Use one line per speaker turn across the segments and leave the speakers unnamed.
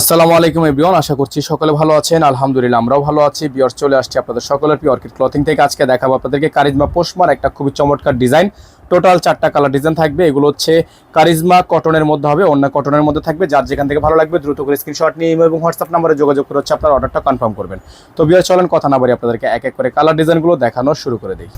আসসালামু আলাইকুম, এভরিওয়ান। আশা করছি সকলে ভালো আছেন। আলহামদুলিল্লাহ, আমরাও ভালো আছি। বিয়ার চলে আসছি আপনাদের সকলের প্রিয় ক্লথিং থেকে। আজকে দেখাবো আপনাদেরকে কারিজমা পোস্টমার একটা খুবই চমৎকার ডিজাইন। টোটাল চারটা কালার ডিজাইন থাকবে। এগুলো হচ্ছে কারিজমা কটনের মধ্যে হবে, অন্য কটনের মধ্যে থাকবে। যার যেখান থেকে ভালো লাগবে দ্রুত করে স্ক্রিনশট নিয়ে এবং হোয়াটসঅ্যাপ নাম্বারে যোগাযোগ করে হচ্ছে আপনার অর্ডারটা কনফার্ম করবেন। তো বিয়ার চলেন কথা না বলি আপনাদেরকে এক এক করে কালার ডিজাইনগুলো দেখানো শুরু করে দিই।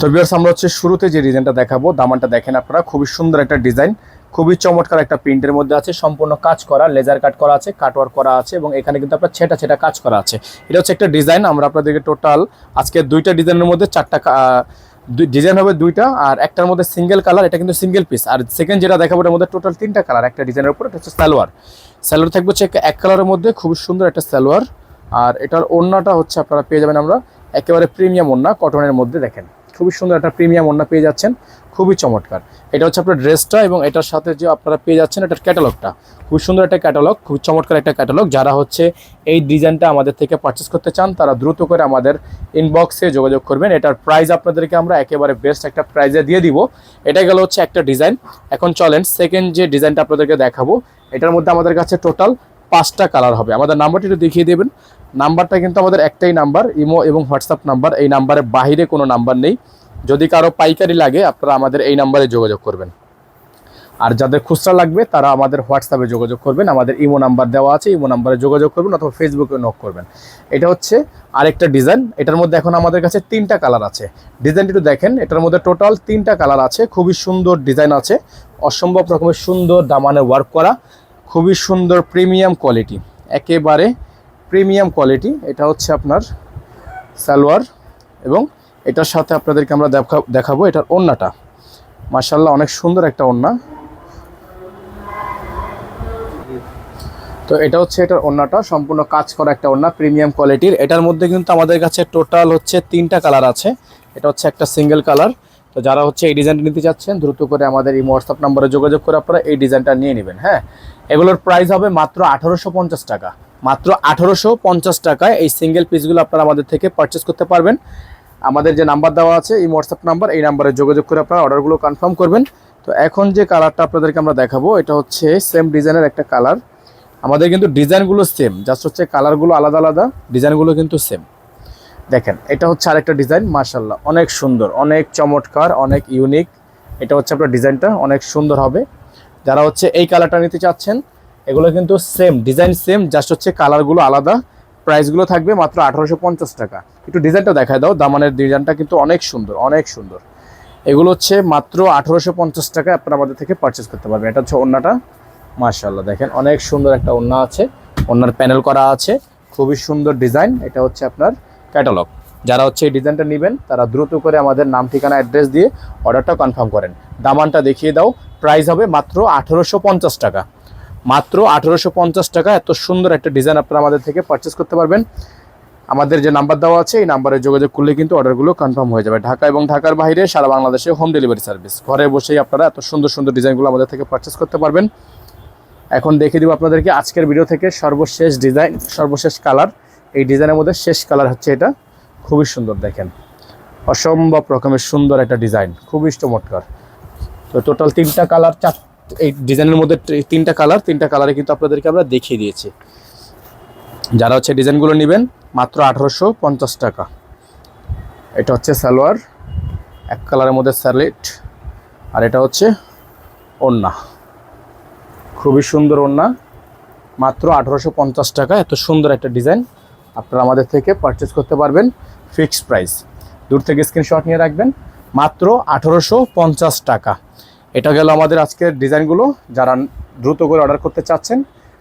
তো বিয়ার্স আমরা হচ্ছে শুরুতে যে ডিজাইনটা দেখাবো, দামানটা দেখেন আপনারা। খুবই সুন্দর একটা ডিজাইন খুবই চমৎকার একটা প্রিন্টের মধ্যে আছে, সম্পূর্ণ কাজ করা, লেজার কাট করা আছে কাটওয়ার্ক করা আছে এবং এখানে কিন্তু আপনার ছেটা ছেটা কাজ করা আছে। এটা হচ্ছে একটা ডিজাইন, আমরা আপনাদেরকে টোটাল আজকে দুইটা ডিজাইনের মধ্যে চারটা ডিজাইন হবে দুইটা আর একটার মধ্যে সিঙ্গেল কালার এটা কিন্তু সিঙ্গেল পিস আর সেকেন্ড যেটা দেখাবো এটার মধ্যে টোটাল তিনটা কালার একটা ডিজাইনের উপর এটা হচ্ছে সালোয়ার। সালোয়ার থাকবে হচ্ছে এক- কালারের মধ্যে, খুবই সুন্দর একটা সালোয়ার। আর এটার ওড়নাটা হচ্ছে আপনারা পেয়ে যাবেন আমরা, একেবারে প্রিমিয়াম ওড়না কটনের মধ্যে দেখেন। খুবই সুন্দর একটা প্রিমিয়াম ওড়না পেয়ে যাচ্ছেন, খুবই চমৎকার। এটা হচ্ছে আপনার ড্রেসটা এবং এটার সাথে যে আপনারা পেয়ে যাচ্ছেন এটার ক্যাটালগটা খুব সুন্দর একটা ক্যাটালগ খুব চমৎকার একটা ক্যাটালগ যারা হচ্ছে এই ডিজাইনটা আমাদের থেকে পারচেস করতে চান, তারা দ্রুত করে আমাদের ইনবক্সে যোগাযোগ করবেন। এটার প্রাইস আপনাদেরকে আমরা একেবারে বেস্ট একটা প্রাইজে দিয়ে দিব। এটা গেল হচ্ছে একটা ডিজাইন এখন চলেন সেকেন্ড যে ডিজাইনটা আপনাদেরকে দেখাবো। এটার মধ্যে আমাদের কাছে টোটাল পাঁচটা কালার হবে। আমাদের নাম্বারটি একটু দেখিয়ে দেবেন। নাম্বারটা কিন্তু আমাদের একটাই নাম্বার, ইমো এবং হোয়াটসঅ্যাপ নাম্বার। এই নাম্বারের বাইরে কোনো নাম্বার নেই। যদি কারও পাইকারি লাগে, আপনারা আমাদের এই নাম্বারে যোগাযোগ করবেন। আর যাদের খুচরা লাগবে, তারা আমাদের হোয়াটসঅ্যাপে যোগাযোগ করবেন। আমাদের ইমো নাম্বার দেওয়া আছে, ইমো নাম্বারে যোগাযোগ করবেন অথবা ফেসবুকে নক করবেন। এটা হচ্ছে আরেকটা ডিজাইন। এটার মধ্যে এখন আমাদের কাছে তিনটা কালার আছে। ডিজাইনটি একটু দেখেন। এটার মধ্যে টোটাল তিনটা কালার আছে। খুবই সুন্দর ডিজাইন আছে। অসম্ভব রকমের সুন্দর দামানে ওয়ার্ক করা। খুবই সুন্দর প্রিমিয়াম কোয়ালিটি। একেবারে প্রিমিয়াম কোয়ালিটি। এটা হচ্ছে আপনার সালোয়ার এবং এটার সাথে আপনাদেরকে আমরা দেখা- দেখাবো এটার ওড়নাটা মার্শাল্লাহ অনেক সুন্দর একটা ওড়না তো এটা হচ্ছে এটার ওড়নাটা সম্পূর্ণ কাজ করা একটা ওড়না প্রিমিয়াম কোয়ালিটির। এটার মধ্যে কিন্তু আমাদের কাছে টোটাল হচ্ছে তিনটা কালার আছে। এটা হচ্ছে একটা সিঙ্গেল কালার। তো যারা হচ্ছে এই ডিজাইনটা নিতে চাচ্ছেন, দ্রুত করে আমাদের এই হোয়াটসঅ্যাপ নাম্বারে যোগাযোগ করে আপনারা এই ডিজাইনটা নিয়ে নেবেন হ্যাঁ? এগুলোর প্রাইস হবে মাত্র আঠারোশো পঞ্চাশ টাকা। মাত্র আঠারোশো পঞ্চাশ টাকায় এই সিঙ্গেল পিসগুলো আপনারা আমাদের থেকে পারচেস করতে পারবেন। আমাদের যে নাম্বার দেওয়া আছে, এই হোয়াটসঅ্যাপ নাম্বার এই নাম্বারে যোগাযোগ করে আপনারা অর্ডারগুলো কনফার্ম করবেন। তো এখন যে কালারটা আপনাদেরকে আমরা দেখাবো, এটা হচ্ছে সেম ডিজাইনের একটা কালার আমাদের কিন্তু ডিজাইনগুলো সেম জাস্ট হচ্ছে কালারগুলো আলাদা আলাদা ডিজাইনগুলো কিন্তু সেম দেখেন, এটা হচ্ছে আরেকটা ডিজাইন মার্শাল্লাহ অনেক সুন্দর, অনেক চমৎকার, অনেক ইউনিক। এটা হচ্ছে আপনার ডিজাইনটা, অনেক সুন্দর হবে। যারা হচ্ছে এই কালারটা নিতে চাচ্ছেন, এগুলো কিন্তু সেম ডিজাইন সেম জাস্ট হচ্ছে কালারগুলো আলাদা। প্রাইসগুলো থাকবে মাত্র আঠারোশো পঞ্চাশ টাকা। একটু ডিজাইনটা দেখায় দাও, দামানের ডিজাইনটা কিন্তু অনেক সুন্দর অনেক সুন্দর। এগুলো হচ্ছে মাত্র আঠারোশো পঞ্চাশ টাকায় আপনারা আমাদের থেকে পারচেস করতে পারবেন। এটা হচ্ছে ওড়নাটা মার্শাল্লাহ দেখেন, অনেক সুন্দর একটা ওড়না আছে। ওড়নার প্যানেল করা আছে। খুবই সুন্দর ডিজাইন। এটা হচ্ছে আপনার ক্যাটালগ যারা হচ্ছে এই ডিজাইনটা নেবেন, তারা দ্রুত করে আমাদের নাম, ঠিকানা অ্যাড্রেস দিয়ে অর্ডারটা কনফার্ম করেন। দামানটা দেখিয়ে দাও। প্রাইস হবে মাত্র আঠারোশো টাকা। মাত্র আঠেরোশো পঞ্চাশ টাকা। এত সুন্দর একটা ডিজাইন আপনারা আমাদের থেকে পারচেস করতে পারবেন। আমাদের যে নাম্বার দেওয়া আছে, এই নাম্বারে যোগাযোগ করলে কিন্তু অর্ডারগুলো কনফার্ম হয়ে যাবে। ঢাকা এবং ঢাকার বাইরে সারা বাংলাদেশে হোম ডেলিভারি সার্ভিস ঘরে বসেই আপনারা এত সুন্দর সুন্দর ডিজাইনগুলো আমাদের থেকে পারচেস করতে পারবেন। এখন দেখে দিব আপনাদেরকে আজকের ভিডিও থেকে সর্বশেষ ডিজাইন সর্বশেষ কালার এই ডিজাইনের মধ্যে শেষ কালার হচ্ছে এটা। খুবই সুন্দর দেখেন। অসম্ভব রকমের সুন্দর একটা ডিজাইন। খুবই চমৎকার তো টোটাল তিনটা কালার, চার, এই ডিজাইনের মধ্যে তিনটা কালার, তিনটা কালারে কিন্তু আপনাদেরকে আমরা দেখিয়ে দিয়েছি। যারা হচ্ছে ডিজাইনগুলো নেবেন, মাত্র আঠারোশো পঞ্চাশ টাকা। এটা হচ্ছে সালোয়ার, এক কালারের মধ্যে স্যালেট আর এটা হচ্ছে ওড়না। খুবই সুন্দর ওড়না। মাত্র আঠারোশো পঞ্চাশ টাকা, এত সুন্দর একটা ডিজাইন। আপনারা আমাদের থেকে পারচেস করতে পারবেন ফিক্সড প্রাইস দূর থেকে স্ক্রিনশট নিয়ে রাখবেন। মাত্র আঠারোশো পঞ্চাশ টাকা। এটা গেল আমাদের আজকের ডিজাইনগুলো যারা দ্রুত করে অর্ডার করতে চাচ্ছেন,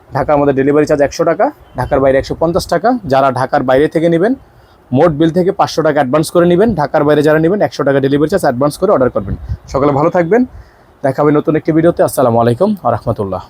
ঢাকার মধ্যে ডেলিভারি চার্জ একশো টাকা, ঢাকার বাইরে একশো পঞ্চাশ টাকা। যারা ঢাকার বাইরে থেকে নেবেন, মোট বিল থেকে পাঁচশো টাকা অ্যাডভান্স করে নেবেন। ঢাকার বাইরে যারা নেবেন, একশো টাকা ডেলিভারি চার্জ অ্যাডভান্স করে অর্ডার করবেন। সকালে ভালো থাকবেন। দেখাবে নতুন একটি ভিডিওতে আসসালামু আলাইকুম আ রহমতুল্লাহ।